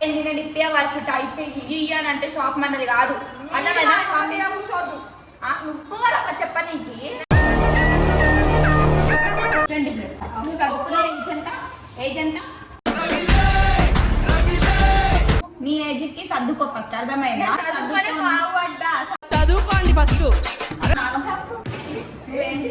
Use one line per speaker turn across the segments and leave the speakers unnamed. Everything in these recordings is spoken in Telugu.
నేను నిప్పే వర్షిట్ అయిపోయి ఇయ్యానంటే షాప్ మనది కాదు కూర్చోదు నువ్వు రమ్మ చెప్ప నీకు ప్లస్ ఏజ్ ఎంత ఏజ్కి సర్దుకో ఫస్ట్ అర్థమైందా?
చదువుకోండి ఫస్ట్.
నువ్వేంటి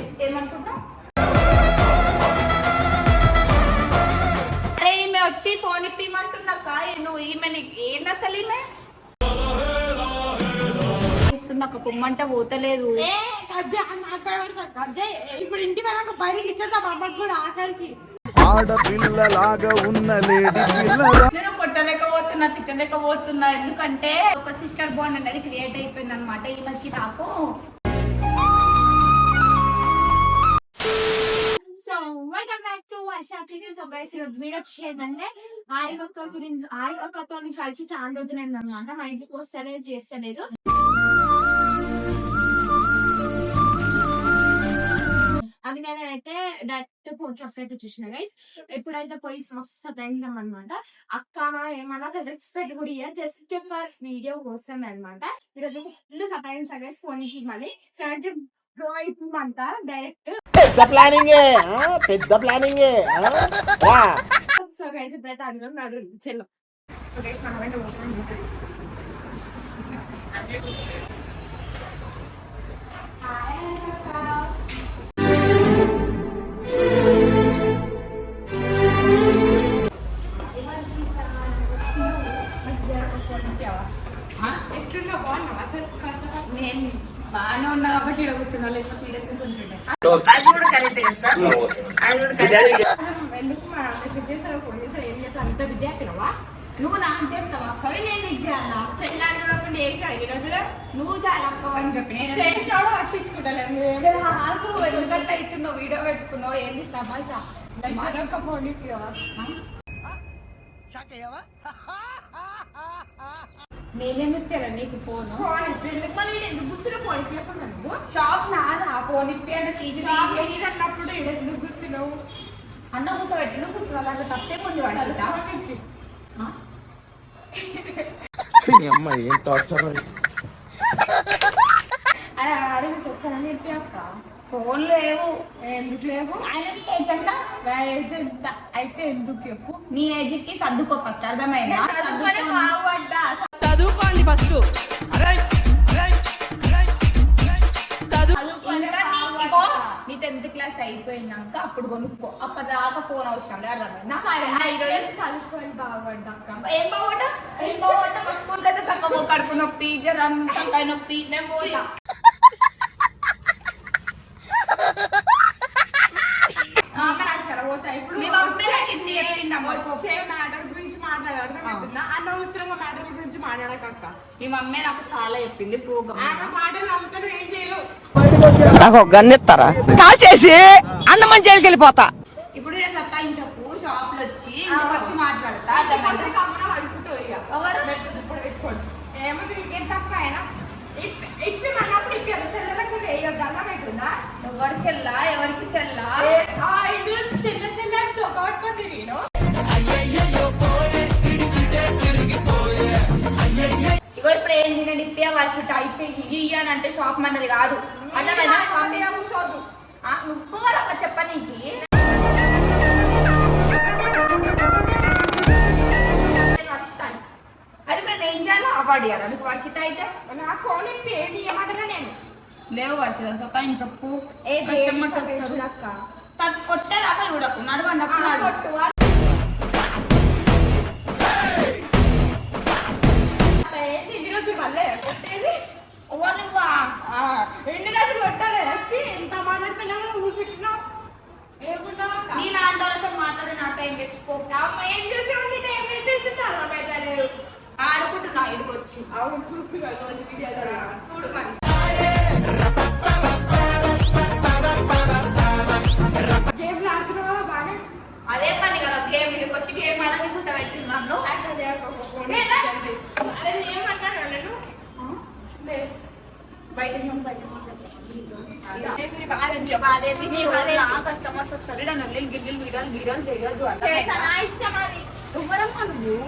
ఇప్పిమంటున్నాక నువ్వు ఈమె నీకు ఏంది అసలు ఈమె? ఇస్తున్నాక పొమ్మంటే పోతలేదు.
ఏ కజ్జా నాకు భయపడతాను కజ్జా ఇప్పుడు ఇంటికి వెళ్ళాక బయటకి ఇచ్చేసా మా అమ్మకి కూడా ఆఖరికి
ఆడపిల్లలాగా ఉన్న లేడీ
నేను కొట్టలేకపోతున్నా తిట్టలేకపోతున్నా. ఎందుకంటే ఒక సిస్టర్ బాండ్ అనేది క్రియేట్ అయిపోయింది అనమాట ఈమెకి నాకు
welcome back to Varsha clinic so guys ఈరోజు వీడియో వచ్చేదంటే ఆరిగొక్క గురించి ఆరిగొక్కతో కలిసి చాలా రోజులైంది అనమాట మా ఇంటికి వస్తలేదు చేస్తలేదు. అది నేనైతే డైరెక్ట్ ఫోన్ షాప్ వచ్చేసిన గైస్ ఎప్పుడైతే పోయి మస్తు సతాయించాం అనమాట అక్క ఏమన్నా సర్టిఫికేట్ కూడా ఇయ్య జస్ట్ ఫర్ వీడియో కోసం అనమాట ఈరోజు ఫుల్ సతాయించా గైస్ ఫోన్ మళ్ళీ. సెవెంటీ డైరెక్ట్
పెద్ద ప్లానింగ్ పెద్ద ప్లానింగ్
సో గైస్ ఇప్పుడైతే అందులో నడు చెల్లం. సో గైస్ మనం వెంట పోతున్నాం
ఎట్లున్నా బాగున్నావా? అసలు నేను బాగానే ఉన్నా కాబట్టి ఇక్కడ కూర్చున్నా లేకపోతే ఈడ ఎందుకు ఉంటుండే
ఎందుకు మా మెసేజ్ చేస్తారా ఫోన్ చేస్తారా ఏం చేస్తారా అంత బిజీ అయిపోయినావా?
నువ్వు నాకు చేస్తావా? కవి నేను చేయాలా?
చెల్లాన్ని చూడకుండా చేసిన ఈ రోజులో
నువ్వు చాలా అక్కవ అని చెప్పి నేను
చేసినాడు
నాకు ఎందుకంటే అవుతున్నావు వీడియో పెట్టుకున్నావు ఏంది తమాషా
ఒక ఫోన్ ఇవ్వవా
నేనేమి ఇప్పాను నీకు ఫోన్?
ఫోన్ ఇప్పింది మళ్ళీ ఈడు ఎందుకు కూర్చున్నా ఫోన్ ఇప్పకుండా నువ్వు
షాప్ నాదా? ఫోన్ ఇప్పాను తీసి
షాప్
తీసి.
మీద అన్నప్పుడు ఈడు ఎందుకు కూర్చున్నావు
అన్న కూర్చోబెట్టి నువ్వు కూర్చోవాలి అంత తప్పే ఉంది వాడికి
ఫోన్ ఇప్పి.
అమ్మ ఏం టార్చర్
అరే అడిగి చెప్తానని చెప్పి అక్క.
ఫోన్ లేవు.
ఎందుకు లేవు?
ఆయన నీ ఏజ్ ఎంత
నా ఏజ్ ఎంత అయితే ఎందుకు చెప్పు?
నీ ఏజ్కి సర్దుకో ఫస్ట్ అర్థమైందా?
చదువుకొని బాగుపడ్డా.
చదువుకోండి ఫస్ట్
ఇంకా నీ ఇగో నీ టెన్త్ క్లాస్ అయిపోయినాక అప్పుడు కొనుక్కో. అప్పటిదాకా ఫోన్ అవసరం లేదు అర్థమైందా?
సరే
ఇరవై
చదువుకొని బాగుపడ్డా అక్క.
ఏం బాగుంటా ఏం బాగుంటా మా స్కూల్ అయితే సక్కమో కడుపు నొప్పి జ్వరం తలకాయ నొప్పి నేను పోతా.
అనవసరంగా మ్యాటర్ గురించి మాట్లాడక
మీ మమ్మీ నాకు చాలా చెప్పింది.
మాటలు ఏం చేయలేవు.
నాకు ఒక గన్ ఇస్తారా? కాల్ చేసి అన్నమని జైలుకి వెళ్ళిపోతా.
ఇప్పుడు నేను సత్తాయించకు షాప్లో వచ్చి ఇంటికి వచ్చి మాట్లాడతా.
ఏమంటే నీకేం తప్ప ఆయన ఇప్పి చెల్లెలకు లేదు అర్థమవుతుందా?
ఎవరి చెల్లా ఎవరికి చెల్లా?
ఒక పట్టుకొని నేను
ఇగో ఇప్పుడు ఏంటి నేను ఇప్పే వర్షిట్ అయిపోయి ఇయ్యానంటే షాప్ మనది కాదు. అర్థమైందా?
కూర్చోదు
నువ్వు రమ్మ చెప్ప నీకి. అది నేను ఏం చేయాలి అవార్డు ఇవ్వాలి నీకు వర్షిత అయితే?
నా ఫోన్ ఇప్పి ఏంటి ఏమంటారా నేను?
లేవు వర్షిత సత్తాయిని చెప్పు.
ఏ
కస్టమర్స్ వస్తారు. కొట్టేదాకా చూడకు నడవండి
ఎన్ని రోజులు కొట్టాలి? వచ్చి ఎంత మాట్లాడుతున్నావు?
నీ లాంటి వాళ్ళతో మాట్లాడి నా టైం వేస్ట్
ఏం చేసావు టైం వేస్ట్ అవుతుంది అర్థమైతే లేదు.
ఆడుకుంటున్నా ఇడికి వచ్చి.
అవును వీడియోలో. చూడు
గిల్లీలు చేయొద్దు
చేసా నువ్వు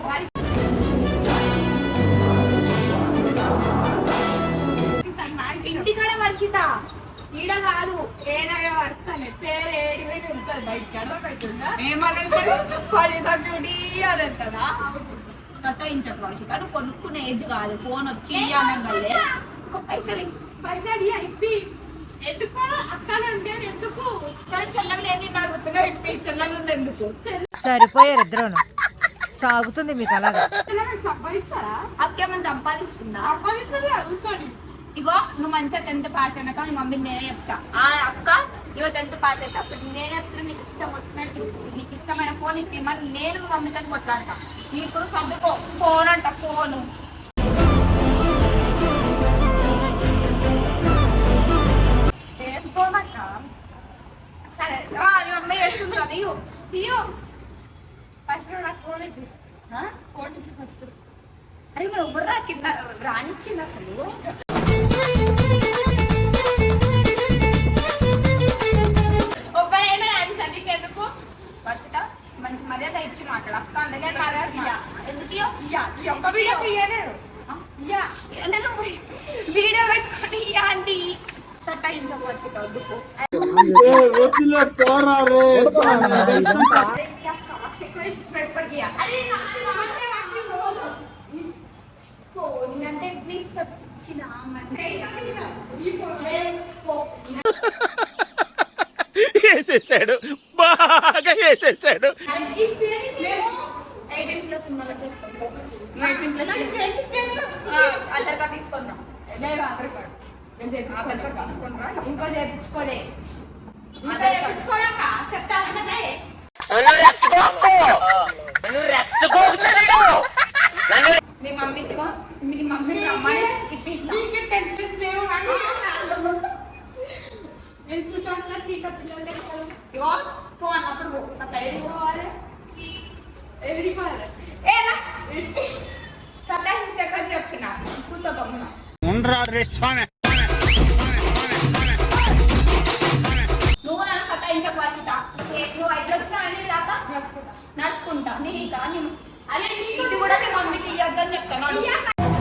ఇంటికాడ వర్షిత ఈడ కాదు
ఏడగా వస్తానే పేరు ఏడి పోయి ఉంటుంది బయటకి అర్థమవుతుందా
ఏమనంటారు వర్షిత. బ్యూటీ అని అంటదా కట్టాయించకు వర్షిత నువ్వు కొనుక్కునే ఏజ్ కాదు ఫోన్ వచ్చి అనగానే ఒక పైసలు
పైసలు ఇప్పి ఎందుకు ఎందుకు?
సరిపోయారు ఇద్దరును. సాగుతుంది మీకు అలాగా.
పిల్లలకు సంపాదిస్తారా?
అక్కేమని సంపాదిస్తుందా? ఇగో నువ్వు మంచిగా టెన్త్ పాస్ అయినాక నీ మమ్మీకి నేనే చెప్తా. ఆ అక్క ఇగో టెన్త్ పాస్ అయితే అప్పుడు నేనే చెప్తున్నా నీకు ఇష్టం వచ్చినట్టు నీకు ఇష్టమైన ఫోన్ ఇప్పి మరి నేను మీ మమ్మీతో కొట్లాడతా. నీ ఇప్పుడు చదువుకో ఫోన్ అంట ఫోను ఇయ్యు ఇయ్యు
ఫస్ట్ నాకు ఫోన్ ఇప్పి ఫస్ట్
అరే మరి ఎవరు రా కింద? రానిచ్చింది అసలు.
ఒక్కరైనా నీకు ఎందుకు?
మంచి మర్యాద ఇచ్చి మాట్లాడు. అక్క అంటే
నేను మర్యాద ఇయ్య.
ఎందుకు ఇయ్యవు?
ఇయ్య. ఈ ఒక్క వీడియో ఇయ్యలేడు ఇయ్య
నేను. వీడియో పెట్టుకొని వర్షిత వద్దుకు వచ్చిన
వేసేసాడు. బాగా వేసేసాడు.
ఎయిటీన్ ప్లస్ మళ్ళీ ఎయిటీన్ ప్లస్ ఆధార్ కార్డ్ తీసుకుందాం
లేదు ఆధార్ కార్డ్ నేను
ఆధార్
చేయించుకోలేదు
కార్డ్ తీసుకుందా ఇంకో చేయించుకోలే మీ మమ్మీతో మీ మమ్మీ
నీకు టెన్ ప్లస్ లేవు చీక పిల్లలు
ఇగో పో అన్నప్పుడు బయటికి పోవాలి.
ఏడి పారు
ఏలా చెప్పిన కూర్చో గమ్మున నువ్వు మమ్మీకి ఇయ్యొద్దని చెప్తాను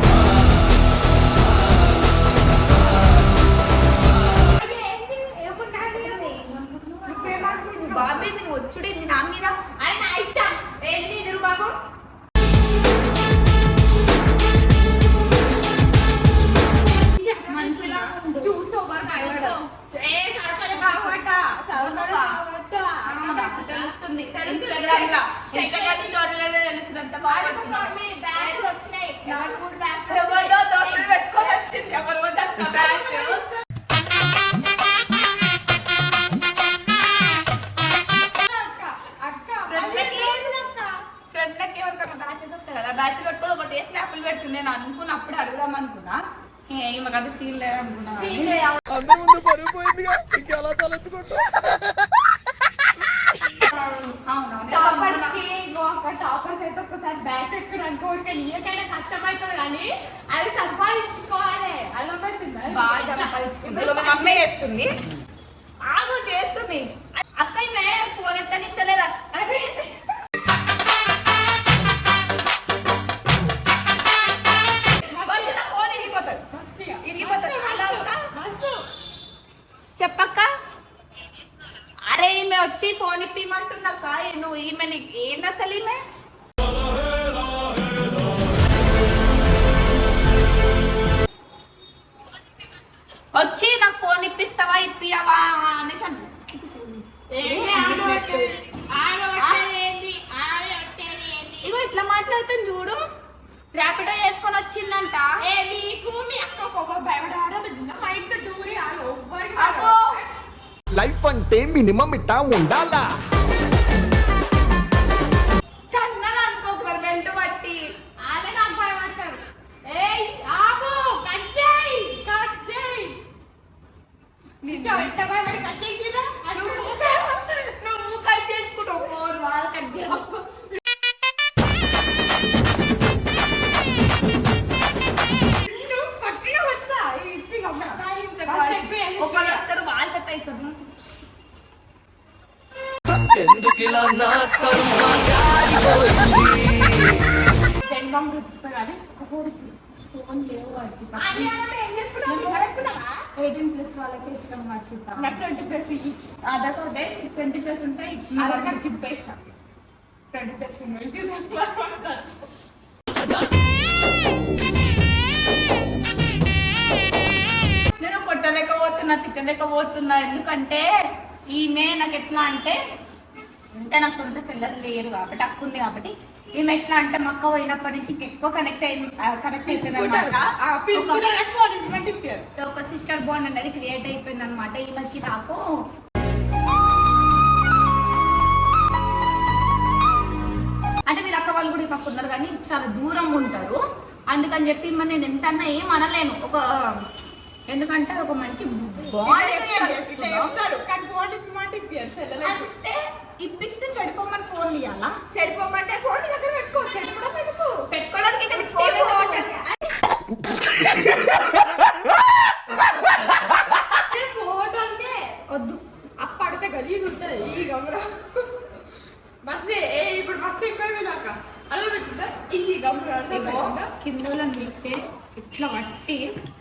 బాబీ నువ్వు వచ్చుడి నా మీద ఆయన ఇష్టం ఏంటి ఎదురు బాబు? తెలుస్తుంది. ఇన్స్టాగ్రామ్లో. ఇన్స్టాగ్రామ్ స్టోరీలలో తెలుస్తుంది అంత బాగుంటుంది
బ్యాచ్ వచ్చినాయి నలుగురు బ్యాచ్
ఎవరిలో దోస్తులు పెట్టుకొని వచ్చింది బ్యాచ్ బ్యాచెస్ కదా బ్యాచ్ ఒక టేస్ట్ యాపిల్ పెట్టుకుని నేను అనుకున్నప్పుడు అడుగుదాం అనుకున్నా ఏ అది సీన్ లేదనుకున్నా అనుకున్నా
అందరి ముందు పరుగు పోయిందిగా ఇంకెలా తలెత్తుకుంటా
అవునవును
టాపర్స్కి ఇంకో ఒక టాపర్స్ అయితే ఒక్కసారి బ్యాచ్ ఎక్కడ అనుకోడికి నీకైనా కానీ అది సంపాదించుకోవాలి అలా పెట్టింది
బాగా సంపాదించుకుంటుంది మమ్మీ మా చేస్తుంది. మాట్లాడుతుంది చూడు. ర్యాపిడో చేసుకొని వచ్చిందంట.
ఏ మీకు మీ అక్క ఒక భయపడాడ మా ఇంట్లో డూరి
లైఫ్ అంటే మినిమం ఇట్టా ఉండాలా?
చేసుకుంటావు
ఇంకా పెట్టుకున్నావా
ఎయిటీన్ ప్లస్ వాళ్ళకి ఇష్టం వర్షిత
నాకు ట్వంటీ ప్లస్ ఇచ్చి ఆధార్ ట్వంటీ ప్లస్ ఉంటే ఇచ్చి
ఆధార్ కార్డ్ చింపేసిన ట్వంటీ ప్లస్
నేను కొట్టలేకపోతున్నా తిట్టలేకపోతున్నా. ఎందుకంటే ఈమె నాకు ఎట్లా అంటే అంటే నాకు సొంత చెల్లెలు లేరు కాబట్టి అక్క ఉంది కాబట్టి. ఈమె ఎట్లా అంటే మక్క పోయినప్పటి నుంచి ఎక్కువ కనెక్ట్ అయింది కనెక్ట్ అయిపోయింది ఒక సిస్టర్ బాండ్ అనేది క్రియేట్ అయిపోయింది అనమాట ఈమెకి నాకు అంటే వీళ్ళ అక్క వాళ్ళు కూడా ఈ పక్క ఉన్నారు కానీ చాలా దూరం ఉంటారు. అందుకని చెప్పి మరి నేను ఎంత అన్నా ఏం అనలేను. ఒక ఎందుకంటే ఒక మంచి బాండ్ అంటే ఇప్పిస్తే చెడిపోమని ఫోన్ ఇవ్వాలా
చెడిపోమంటే ఫోన్ దగ్గర పెట్టుకో చెడిపోవడం ఎందుకు
పెట్టుకోవడానికి ఇక్కడ
ఈ
ఫోన్
ఫోన్ ఫోటోలకే
వద్దు
అప్పడితే గలీజ్ ఉంటుంది ఈ గమరా బస్సు ఏ ఇప్పుడు బస్సు ఎక్కువ వెళ్ళాక అలా పెట్టుకుంటా ఈ గమరా
కింద ఇట్లా పట్టి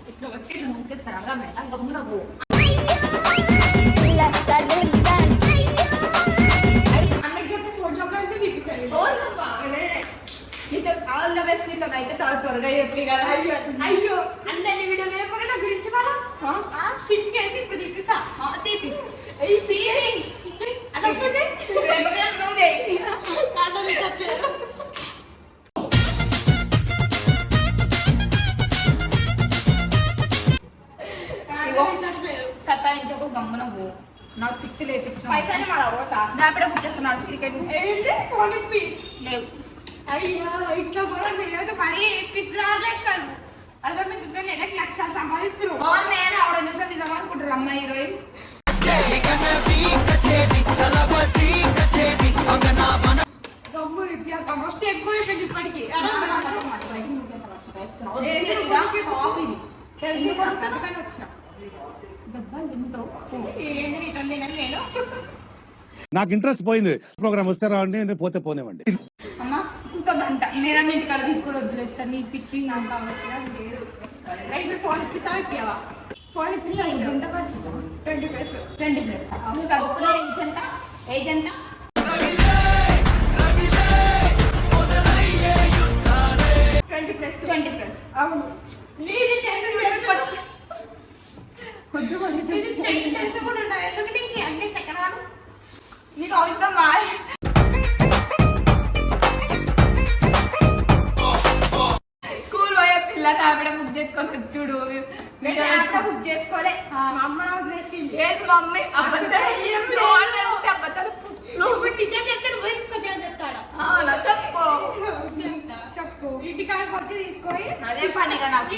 ఇట్లా పట్టి ఉంటే సరగా మేడం గమ్మున పో నీతో ఆల్ ద బెస్ట్ నీతో అయితే చాలా త్వరగా చెప్పి కదా.
అయ్యో. అన్నని వీడియో లేకుండా నా గురించి మన చిట్కేసి ఇప్పుడు తీపిస్తా
తీపి
ఈ చీరి.
సతాయించకు గమ్మున పో. నాకు పిచ్చి లేపించిన
పైసలు మళ్ళా పోతా?
ర్యాపిడో బుక్ చేస్తున్నాడు క్రికెట్ లేవు.
అయ్యో ఇంట్లో కూడా మీరు మరీ పిచ్చిరాలేకాదు అర్థమైంది నెలకి లక్షలు సంపాదిస్తున్నావు
బాగుంది నేను ఆవిడ నిజం నిజం అనుకుంటారు అమ్మాయి హీరోయిన్.
నాకు ఇంట్రెస్ట్ పోయింది. ప్రోగ్రామ్ వస్తే రావండి నేను పోతే పోనివ్వండి.
నేనన్న ఇంటికాడ తీసుకొని వదిలేస్తాను నీ పిచ్చి అంత అవసరం లేదు.
ఇప్పుడు ఫోన్ ఇప్పిస్తా ఇప్పియావా ఫోన్ ఇప్పిస్తా twenty plus.
Twenty plus. Age ఎంత
ట్వంటీ ప్లస్.
Twenty plus.
అవును. నీది టెన్
కొద్ది కొద్ది.
ప్లస్ కూడా నీకు అన్ని సెకండ్
నీకు అవసరమా స్కూల్ పిల్ల తాపిడ బుక్ చేసుకొని చూడు.
బుక్ చేసుకోలే. మా అమ్మ ఏం లేదు.
లోన్ తెలిస్తే అబద్ధాలు
నువ్వు టీచర్ చెప్తాను పోయించుకొచ్చావు చెప్తాడు?
చెప్పు.
చెప్పు. ఇంటికాడికి వచ్చి తీసుకొని
అదే పనిగా నాకు.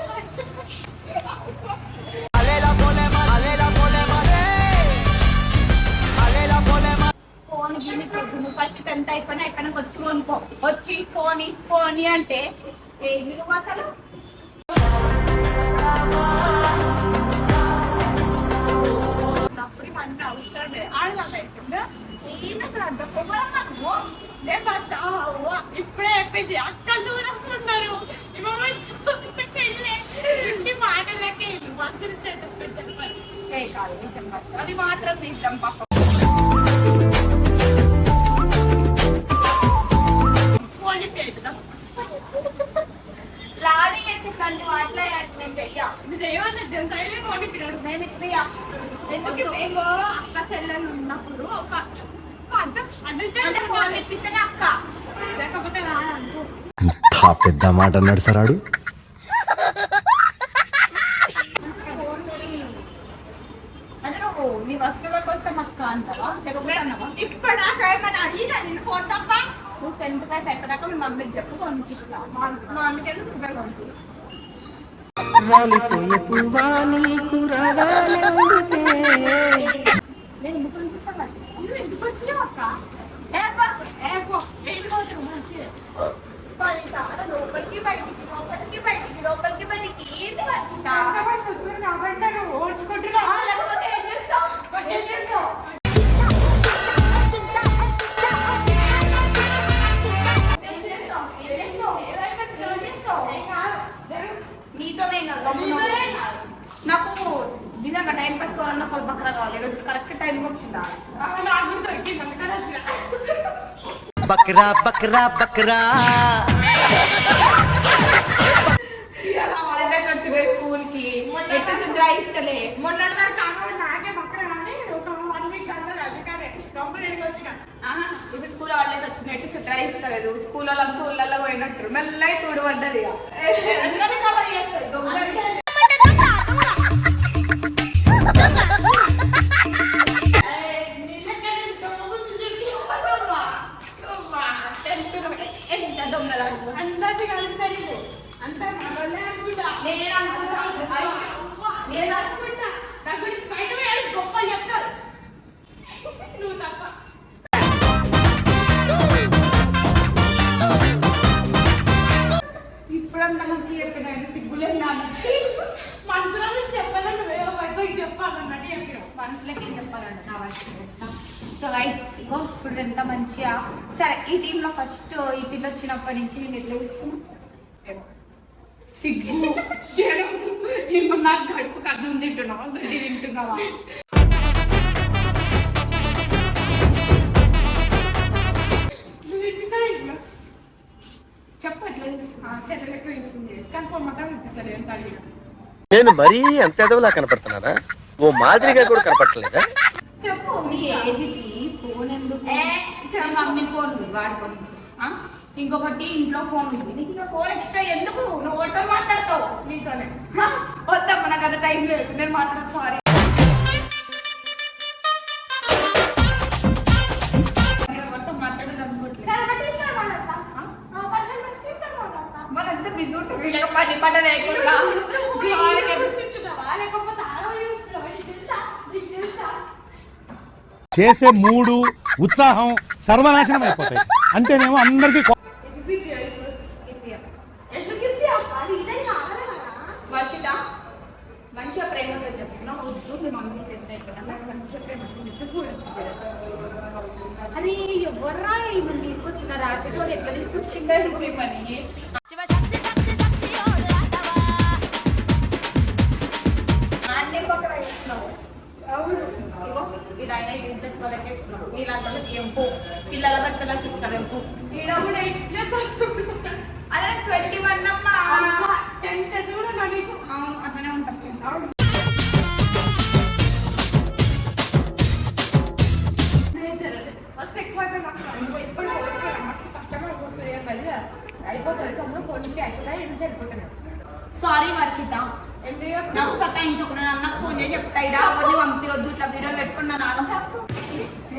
ఫస్ట్ అయిపోయినా ఎక్కడికి వచ్చి కొనుక్కో. వచ్చి ఫోన్ ఫోన్ అంటే ఏంది నువ్వు అసలు? అవసరం లేదు. ఆడదాకా అయిపోయిందా? ఏంది అసలు నువ్వు
ఇప్పుడే చెప్పింది అక్కలు దూరం ఉన్నారు. మాటలకే
అది మాత్రం నిజం పాప.
తప్ప?
నువ్వు టెన్త్ క్లాస్ అయిపోయాక మీ మమ్మీకి చెప్పు పంపిస్తా
మా మా అమ్మకి ఎందుకు నువ్వే కొనుక్కో.
నేను ఎందుకు వచ్చినావు అక్క? నిజంగా టైం పాస్ కావాలన్నా కొలు బక్కర కావాలి ఈరోజు కరెక్ట్ టైం వచ్చిందా.
బక్రా బక్రా బక్రా.
స్కూల్కి ఎట్టు సుందర ఇస్తలే?
వరకు నాకే పక్కన ఒక వన్ వీక్ అందరూ
ఇప్పుడు స్కూల్ హాలిడేస్ వచ్చినట్టు సుట్రా ఇస్తలేదు. స్కూల్ వాళ్ళంతా ఊళ్ళల్లో పోయినట్టు. మెల్లగా తోడు పడ్డది ఇక. ఈ పిల్ల వచ్చినప్పటి నుంచి నేను ఎట్లా చూసుకున్నా? సిగ్గు శరం. నాకు గడుపు కన్నం తింటున్నావా? గడ్డి తింటున్నావా
చెల్లెలకు కన్ఫర్మ్ మాత్రం ఎంత అడిగిన.
నేను మరీ అంత ఎదవలా కనపడుతున్నానా? ఓ మాదిరిగా కూడా కనపడలేదా
చెప్పు మీ ఏజ్కి ఫోన్ ఎందుకు? మమ్మీ ఫోన్ వాడుకోండి? ఇంకొకటి ఇంట్లో ఫోన్ ఉంది. నీకు ఇంకా ఫోన్ ఎక్స్ట్రా ఎందుకు? నువ్వు ఒట్టో మాట్లాడతావు నీతోనే? వద్దమ్మా నాకు అంత టైం లేదు. నేను మాట్లాడ సారీ మనంతా బిజీ పని పట్ట లేకుండా.
లేకపోతే
చేసే మూడు ఉత్సాహం సర్వనాశనం అయిపోతాయి. అంటేనేమో అందరికీ కో-
ఎందుకు ఇప్పి అప్ప రీజన్ కావాలి కదా వాళ్ళకి ఎంపు. పిల్లల బచ్చలకి ఇస్తారు ఎంపు. ట్వంటీ వన్ అమ్మా.
టెన్ డేస్ కూడా నీకు.
అవును అట్లనే ఉంటాం. సారీ వర్షిత.
ఎందుకు?
నాకు సతాయించకుండా అన్నకు ఫోన్ చేసి చెప్తా ఇడా అవన్నీ పంపించొద్దు ఇట్లా వీడియో పెట్టుకున్నా నాన్న చెప్పు.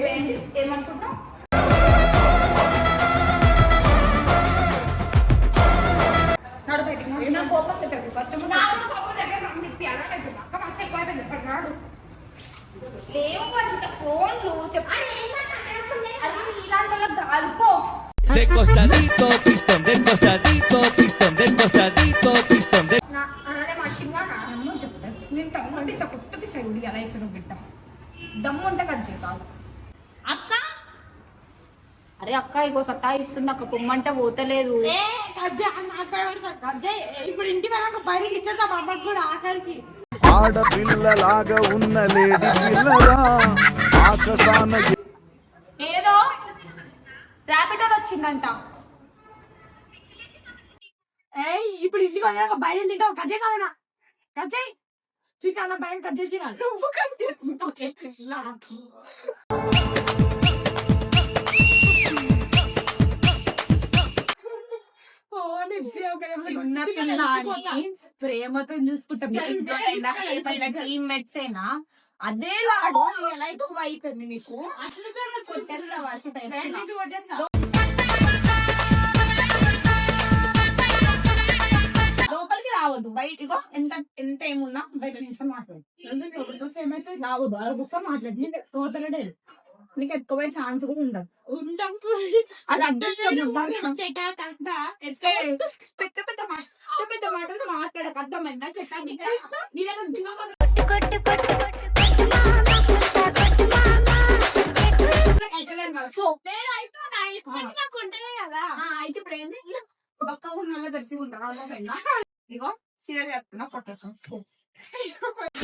ఏంటి ఏమనుకుంటావు లేవు వర్షిత ఫోన్లు చెప్పు. అది ఇలాంటి వాళ్ళకి కాదుకో
De costadito, pistón, de costadito, pistón, de costadito, pistón, de
నా అలానే మా చిన్న నాన్నమ్మ చెప్తాను నేను తమ్ముడు పిస్తా కొట్టు పిస్తా గుడి అలా ఇప్పుడు బిడ్డ
దమ్ము ఉంటే కట్ చేయాలి అక్క అరే అక్క ఇగో సతాయిస్తుంది అక్క పొమ్మంటే పోతలేదు.
ఇప్పుడు ఇంటికి వెళ్ళాక బయటికి ఇచ్చేసా మా అమ్మకి కూడా ఆఖరికి.
ఆడపిల్లలాగా ఉన్న లేడి పిల్లరా ఆకసాన
ఏదో ర్యాపిడోలో వచ్చిందంట.
ఏయ్ ఇప్పుడు ఇంటికి వెళ్ళాక బయలు తింటావు. కజ్జే కాదనా కజ్జే చూసిన నా భయం కట్ చేసి నువ్వు కట్ చేసి
చిన్న పిల్ల అని ప్రేమతో చూసుకుంటాం అయినా అదే లాడు. అయిపోయింది నీకు లోపలికి రావద్దు. బయటికో ఎంత ఎంత ఏమున్నా బయట నుంచి మాట్లాడు. రావద్దు. అలా కూర్చొని మాట్లాడి. తోతలడే నీకు ఎక్కువ ఛాన్స్ కూడా ఉండదు. అది అదృష్టం ఉండాలి. ఎత్తే- పెద్ద పెద్ద మాట- పెద్ద పెద్ద మాటలు మాట్లాడక. అర్థమైందా చెట్టా నీ అయితే ఇప్పుడు ఏంది? బక్క ఉన్న తెచ్చుకుంటాను అర్థమైందా? ఇగో సీరియస్ చెప్తున్నా కొట్టేస్తాను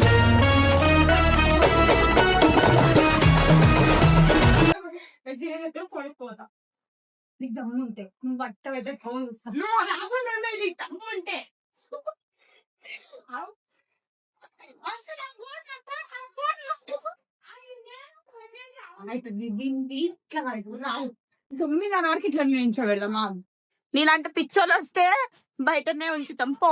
పో. సీరియస్ చెప్తే పడిపోతా నీకు దమ్ము ఉంటే నువ్వు బట్ట
రాకుండా ఉండేది తమ్ము ఉంటే
ఇట్లా తొమ్మిది వరకు ఇట్లా నిలిచోబెడదాం మా నీలాంటి పిచ్చోళ్ళు వస్తే బయటనే ఉంచుతాం. పో.